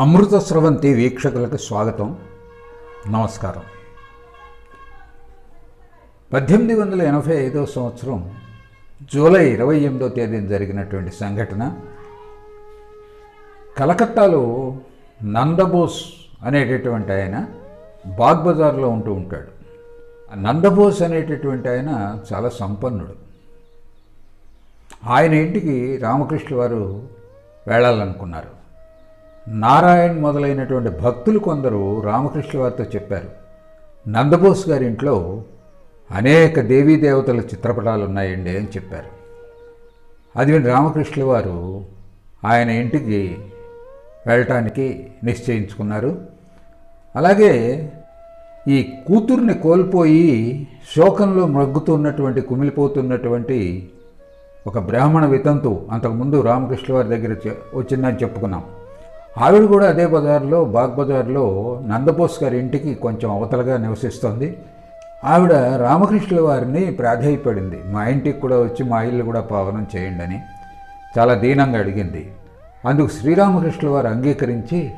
అమృత స్రవంతి వీక్షకులకు స్వాగతం. నమస్కారం. పద్దెనిమిది వందల ఎనభై ఐదవ సంవత్సరం జూలై ఇరవై ఎనిమిదో తేదీన జరిగినటువంటి సంఘటన. కలకత్తాలో నందబోస్ అనేటటువంటి ఆయన బాగ్ బజార్లో ఉంటూ ఉంటాడు. నందబోస్ అనేటటువంటి ఆయన చాలా సంపన్నుడు. ఆయన ఇంటికి రామకృష్ణ వారు వెళ్ళాలనుకున్నారు. నారాయణ్ మొదలైనటువంటి భక్తులు కొందరు రామకృష్ణ వారితో చెప్పారు. నందబోస్ గారి ఇంట్లో అనేక దేవీ దేవతల చిత్రపటాలు ఉన్నాయండి అని చెప్పారు. అది విని రామకృష్ణ వారు ఆయన ఇంటికి వెళ్ళటానికి నిశ్చయించుకున్నారు. అలాగే ఈ కూతుర్ని కోల్పోయి శోకంలో మగ్గుతున్నటువంటి కుమిలిపోతున్నటువంటి ఒక బ్రాహ్మణ వితంతు అంతకుముందు రామకృష్ణ వారి దగ్గర వచ్చిందని చెప్పుకున్నాం. ఆవిడ కూడా అదే బజార్లో బాగ్ బజార్లో నందబోస్ గారి ఇంటికి కొంచెం అవతలగా నివసిస్తోంది. ఆవిడ రామకృష్ణుల వారిని ప్రాధాయపడింది. మా ఇంటికి కూడా వచ్చి మా ఇల్లు కూడా పావనం చేయండి అని చాలా దీనంగా అడిగింది. అందుకు శ్రీరామకృష్ణుల వారు అంగీకరించి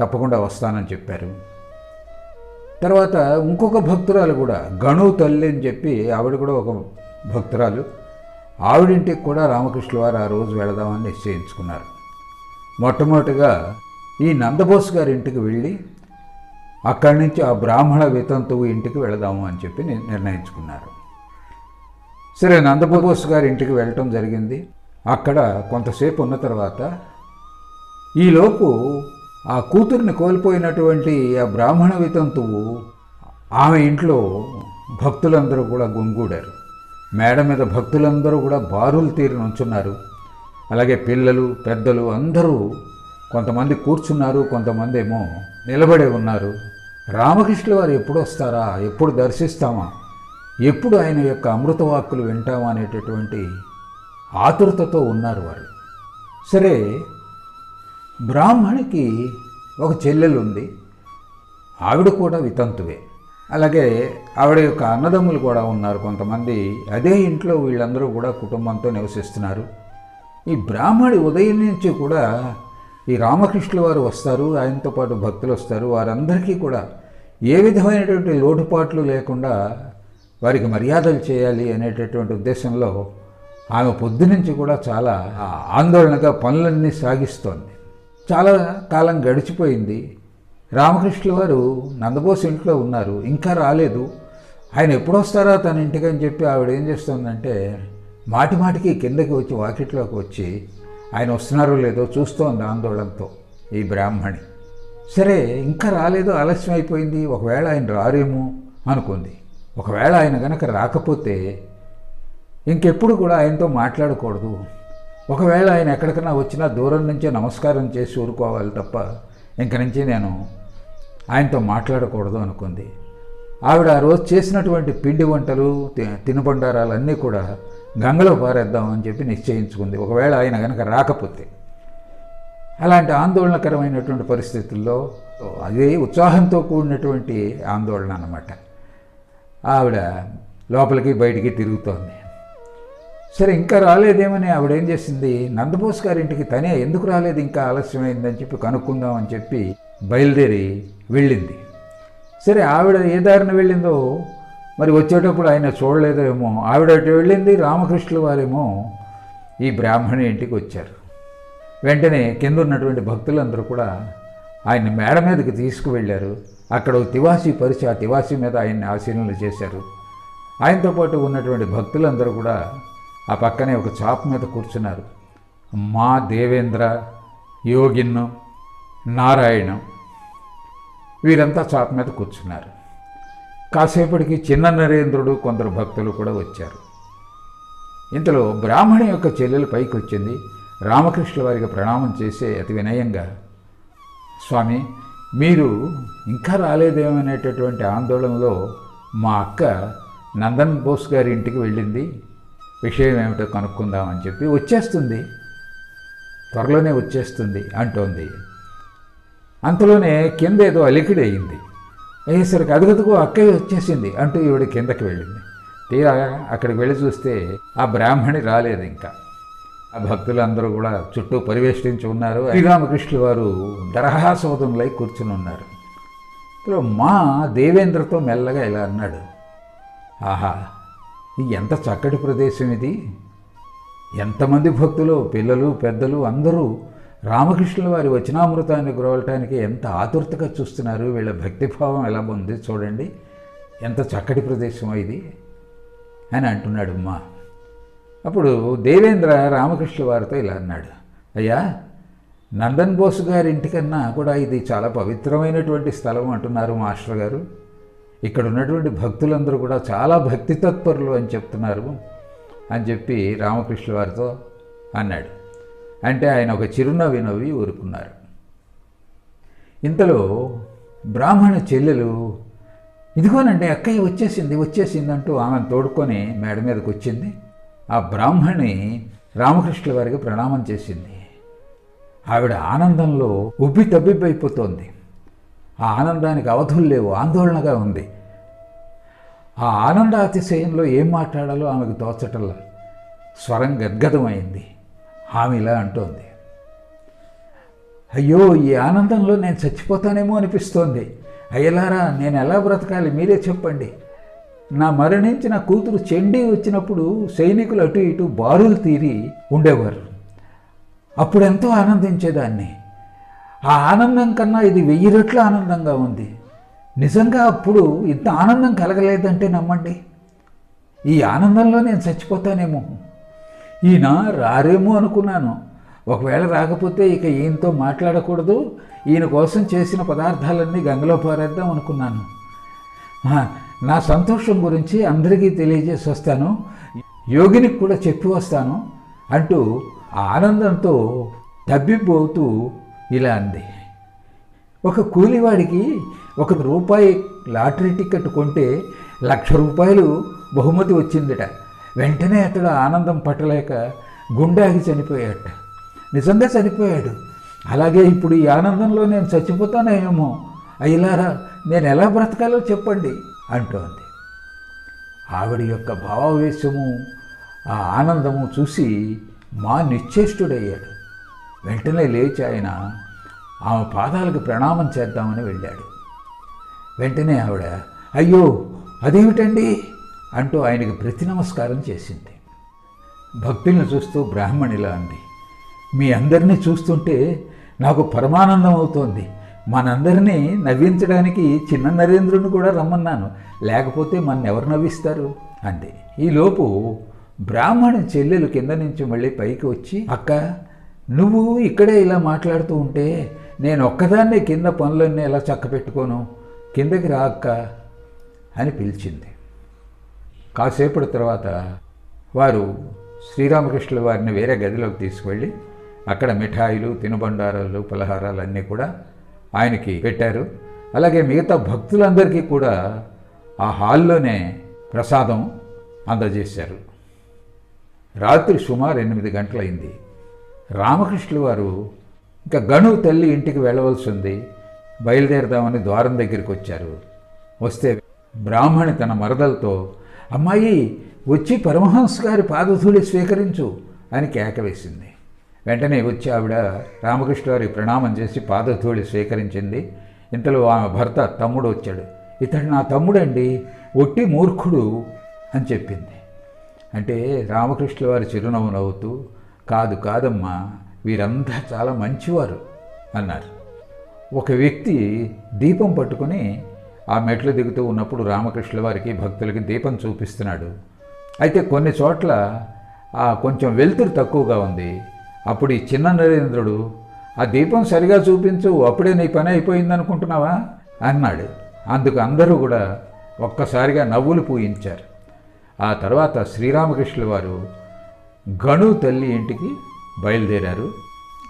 తప్పకుండా వస్తానని చెప్పారు. తర్వాత ఇంకొక భక్తురాలు కూడా గణు తల్లి అని చెప్పి ఆవిడ కూడా ఒక భక్తురాలు. ఆవిడింటికి కూడా రామకృష్ణ వారు ఆ రోజు వెళదామని నిశ్చయించుకున్నారు. మొట్టమొదటిగా ఈ నందబోస్ గారి ఇంటికి వెళ్ళి అక్కడి నుంచి ఆ బ్రాహ్మణ వితంతువు ఇంటికి వెళదాము అని చెప్పి నిర్ణయించుకున్నారు. సరే నందబోస్ గారి ఇంటికి వెళ్ళటం జరిగింది. అక్కడ కొంతసేపు ఉన్న తర్వాత ఈలోపు ఆ కూతుర్ని కోల్పోయినటువంటి ఆ బ్రాహ్మణ వితంతువు ఆమె ఇంట్లో భక్తులందరూ కూడా గుంగూడారు మేడ మీద భక్తులందరూ కూడా బారులు తీరి నుంచున్నారు. అలాగే పిల్లలు పెద్దలు అందరూ కొంతమంది కూర్చున్నారు కొంతమంది ఏమో నిలబడే ఉన్నారు. రామకృష్ణుల వారు ఎప్పుడు వస్తారా? ఎప్పుడు దర్శిస్తామా? ఎప్పుడు ఆయన యొక్క అమృతవాక్కులు వింటామా అనేటటువంటి ఆతురతతో ఉన్నారు వారు. సరే బ్రాహ్మణికి ఒక చెల్లెలు ఉంది ఆవిడ కూడా వితంతువే. అలాగే ఆవిడ యొక్క అన్నదమ్ములు కూడా ఉన్నారు. కొంతమంది అదే ఇంట్లో వీళ్ళందరూ కూడా కుటుంబంతో నివసిస్తున్నారు. ఈ బ్రాహ్మడి ఉదయం నుంచి కూడా ఈ రామకృష్ణుల వారు వస్తారు ఆయనతో పాటు భక్తులు వస్తారు. వారందరికీ కూడా ఏ విధమైనటువంటి లోటుపాట్లు లేకుండా వారికి మర్యాదలు చేయాలి అనేటటువంటి ఉద్దేశంలో ఆమె పొద్దునుంచి కూడా చాలా ఆందోళనగా పనులన్నీ సాగిస్తోంది. చాలా కాలం గడిచిపోయింది. రామకృష్ణుల వారు నందబోస్ ఇంట్లో ఉన్నారు ఇంకా రాలేదు. ఆయన ఎప్పుడొస్తారా తన ఇంటికని చెప్పి ఆవిడ ఏం చేస్తుందంటే మాటి మాటికి కిందకి వచ్చి వాకిట్లోకి వచ్చి ఆయన వస్తున్నారో లేదో చూస్తోంది ఆందోళనతో ఈ బ్రాహ్మణి. సరే ఇంకా రాలేదు ఆలస్యం అయిపోయింది. ఒకవేళ ఆయన రారేమో అనుకుంది. ఒకవేళ ఆయన గనక రాకపోతే ఇంకెప్పుడు కూడా ఆయనతో మాట్లాడకూడదు. ఒకవేళ ఆయన ఎక్కడికైనా వచ్చినా దూరం నుంచే నమస్కారం చేసి ఊరుకోవాలి తప్ప ఇంక నుంచి నేను ఆయనతో మాట్లాడకూడదు అనుకుంది. ఆవిడ ఆ రోజు చేసినటువంటి పిండి వంటలు తి- తినుబండారాలు అన్నీ కూడా గంగలో పారేద్దామని చెప్పి నిశ్చయించుకుంది. ఒకవేళ ఆయన కనుక రాకపోతే. అలాంటి ఆందోళనకరమైనటువంటి పరిస్థితుల్లో అదే ఉత్సాహంతో కూడినటువంటి ఆందోళన అన్నమాట. ఆవిడ లోపలికి బయటికి తిరుగుతోంది. సరే ఇంకా రాలేదేమని ఆవిడ ఏం చేసింది? నందబోస్ గారి ఇంటికి తనే ఎందుకు రాలేదు? ఇంకా ఆలస్యమైందని చెప్పి కనుక్కుందామని చెప్పి బయలుదేరి వెళ్ళింది. సరే ఆవిడ ఏ దారిన వెళ్ళిందో మరి వచ్చేటప్పుడు ఆయన చూడలేదేమో. ఆవిడ అటు వెళ్ళింది రామకృష్ణుల వారేమో ఈ బ్రాహ్మణి ఇంటికి వచ్చారు. వెంటనే కింద ఉన్నటువంటి భక్తులందరూ కూడా ఆయన మేడ మీదకి తీసుకువెళ్ళారు. అక్కడ తివాసి పరిచి ఆ తివాసి మీద ఆయన్ని ఆశీనులు చేశారు. ఆయనతో పాటు ఉన్నటువంటి భక్తులందరూ కూడా ఆ పక్కనే ఒక చాప్ మీద కూర్చున్నారు. మా దేవేంద్ర యోగిన్ నారాయణం వీరంతా చాప్ మీద కూర్చున్నారు. కాసేపటికి చిన్న నరేంద్రుడు కొందరు భక్తులు కూడా వచ్చారు. ఇంతలో బ్రాహ్మణి యొక్క చెల్లెలు పైకి వచ్చింది. రామకృష్ణ వారికి ప్రణామం చేసే అతి వినయంగా స్వామి మీరు ఇంకా రాలేదేమనేటటువంటి ఆందోళనలో మా అక్క నందన్ బోస్ గారి ఇంటికి వెళ్ళింది. విషయం ఏమిటో కనుక్కుందామని చెప్పి వచ్చేస్తుంది. త్వరలోనే వచ్చేస్తుంది అంటోంది. అంతలోనే కింద ఏదో అలికిడి అయింది. అయ్యేసరికి అదుగదుగు అక్కయ్య వచ్చేసింది అంటూ ఈవిడ కిందకి వెళ్ళింది. తీరా అక్కడికి వెళ్ళి చూస్తే ఆ బ్రాహ్మణి రాలేదు ఇంకా. ఆ భక్తులందరూ కూడా చుట్టూ పరివేష్టించి ఉన్నారు. శ్రీరామకృష్ణుల వారు దరహాసోదంలై కూర్చుని ఉన్నారు. ఇప్పుడు మా దేవేంద్రతో మెల్లగా ఇలా అన్నాడు. ఆహా ఇది ఎంత చక్కటి ప్రదేశం ఇది. ఎంతమంది భక్తులు పిల్లలు పెద్దలు అందరూ రామకృష్ణుల వారి వచనామృతాన్ని గురవటానికి ఎంత ఆతురతగా చూస్తున్నారు వీళ్ళ భక్తిభావం ఎలా ఉంది చూడండి. ఎంత చక్కటి ప్రదేశం ఇది అని అంటున్నాడు అమ్మా. అప్పుడు దేవేంద్ర రామకృష్ణ వారితో ఇలా అన్నాడు అయ్యా నందన్ బోస్ గారి ఇంటికన్నా కూడా ఇది చాలా పవిత్రమైనటువంటి స్థలం అంటున్నారు మాస్టర్ గారు. ఇక్కడ ఉన్నటువంటి భక్తులందరూ కూడా చాలా భక్తి తత్పరులు అని చెప్తున్నారు అని చెప్పి రామకృష్ణ వారితో అన్నాడు. అంటే ఆయన ఒక చిరునవ్వి నవ్వి ఊరుకున్నారు. ఇంతలో బ్రాహ్మణ చెల్లెలు ఇదిగోనండి అక్కయ్య వచ్చేసింది వచ్చేసింది అంటూ ఆమెను తోడుకొని మేడ మీదకి వచ్చింది. ఆ బ్రాహ్మణి రామకృష్ణుల వారికి ప్రణామం చేసింది. ఆవిడ ఆనందంలో ఉబ్బి తబ్బిబ్బైపోతోంది. ఆ ఆనందానికి అవధులు లేవు ఆందోళనగా ఉంది. ఆ ఆనంద అతిశయంలో ఏం మాట్లాడాలో ఆమెకు తోచటల్లా స్వరం గద్గదమైంది ఆమె ఇలా అంటోంది. అయ్యో ఈ ఆనందంలో నేను చచ్చిపోతానేమో అనిపిస్తోంది. అయ్యలారా నేను ఎలా బ్రతకాలి మీరే చెప్పండి. నా మరణించిన కూతురు చెండి వచ్చినప్పుడు సైనికులు అటు ఇటు బారులు తీరి ఉండేవారు. అప్పుడు ఎంతో ఆనందించేదాన్ని. ఆ ఆనందం కన్నా ఇది వెయ్యి రెట్ల ఆనందంగా ఉంది. నిజంగా అప్పుడు ఇంత ఆనందం కలగలేదంటే నమ్మండి. ఈ ఆనందంలో నేను చచ్చిపోతానేమో. ఈయన రారేమో అనుకున్నాను. ఒకవేళ రాకపోతే ఇక ఈయనతో మాట్లాడకూడదు. ఈయన కోసం చేసిన పదార్థాలన్నీ గంగలో పారేద్దాం అనుకున్నాను. నా సంతోషం గురించి అందరికీ తెలియజేసి వస్తాను. యోగినికి కూడా చెప్పి వస్తాను అంటూ ఆనందంతో తబ్బిబ్బోతూ ఇలా అంది. ఒక కూలివాడికి ఒక రూపాయి లాటరీ టికెట్ కొంటే లక్ష రూపాయలు బహుమతి వచ్చిందిట. వెంటనే అతడు ఆనందం పట్టలేక గుండాగి చనిపోయాట. నిజంగా చనిపోయాడు. అలాగే ఇప్పుడు ఈ ఆనందంలో నేను చచ్చిపోతానేమో. అయ్యలారా నేను ఎలా బ్రతకాలో చెప్పండి అంటోంది. ఆవిడ యొక్క భావావేశము ఆ ఆనందము చూసి మా నిశ్చేష్టుడయ్యాడు. వెంటనే లేచి ఆయన ఆమె పాదాలకు ప్రణామం చేద్దామని వెళ్ళాడు. వెంటనే ఆవిడ అయ్యో అదేమిటండి? అంటూ ఆయనకి ప్రతి నమస్కారం చేసింది. భక్తుల్ని చూస్తూ బ్రాహ్మణిలా అంది మీ అందరినీ చూస్తుంటే నాకు పరమానందం అవుతోంది. మనందరినీ నవ్వించడానికి చిన్న నరేంద్రుని కూడా రమ్మన్నాను. లేకపోతే మన ఎవరు నవ్విస్తారు? అంది. ఈలోపు బ్రాహ్మణ చెల్లెలు కింద నుంచి మళ్ళీ పైకి వచ్చి అక్క నువ్వు ఇక్కడే ఇలా మాట్లాడుతూ ఉంటే నేను ఒక్కదాన్నే కింద పనులన్నీ ఎలా చక్క పెట్టుకోను కిందకి రా అక్క అని పిలిచింది. కాసేపటి తర్వాత వారు శ్రీరామకృష్ణుల వారిని వేరే గదిలోకి తీసుకువెళ్ళి అక్కడ మిఠాయిలు తినుబండారాలు పలహారాలు అన్నీ కూడా ఆయనకి పెట్టారు. అలాగే మిగతా భక్తులందరికీ కూడా ఆ హాల్లోనే ప్రసాదం అందజేశారు. రాత్రి సుమారు ఎనిమిది గంటలైంది. రామకృష్ణుల వారు ఇంకా గణువు తల్లి ఇంటికి వెళ్ళవలసి ఉంది. బయలుదేరదామని ద్వారం దగ్గరికి వచ్చారు. వస్తే బ్రాహ్మణి తన మరదలతో అమ్మాయి వచ్చి పరమహంస గారి పాదధూళి స్వీకరించు అని కేక వేసింది. వెంటనే వచ్చి ఆవిడ రామకృష్ణ గారి ప్రణామం చేసి పాదధూళి స్వీకరించింది. ఇంతలో ఆమె భర్త తమ్ముడు వచ్చాడు. ఇతడు నా తమ్ముడండి ఒట్టి మూర్ఖుడు అని చెప్పింది. అంటే రామకృష్ణ వారి చిరునవ్వు నవ్వుతూ కాదు కాదమ్మా వీరంతా చాలా మంచివారు అన్నారు. ఒక వ్యక్తి దీపం పట్టుకొని ఆ మెట్లు దిగుతూ ఉన్నప్పుడు రామకృష్ణ వారికి భక్తులకి దీపం చూపిస్తున్నాడు. అయితే కొన్ని చోట్ల కొంచెం వెలుతురు తక్కువగా ఉంది. అప్పుడు ఈ చిన్న నరేంద్రుడు ఆ దీపం సరిగా చూపించు అప్పుడే నీ పని అయిపోయింది అనుకుంటున్నావా అన్నాడు. అందుకు అందరూ కూడా ఒక్కసారిగా నవ్వులు పూయించారు. ఆ తర్వాత శ్రీరామకృష్ణుల వారు గణు తల్లి ఇంటికి బయలుదేరారు.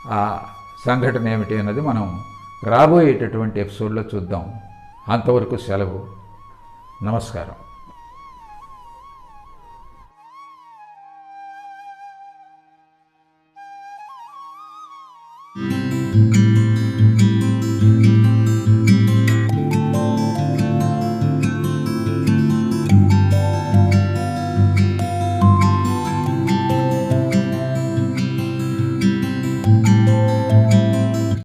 ఆ సంఘటన ఏమిటి అన్నది మనం రాబోయేటటువంటి ఎపిసోడ్లో చూద్దాం. అంతవరకు సెలవు. నమస్కారం.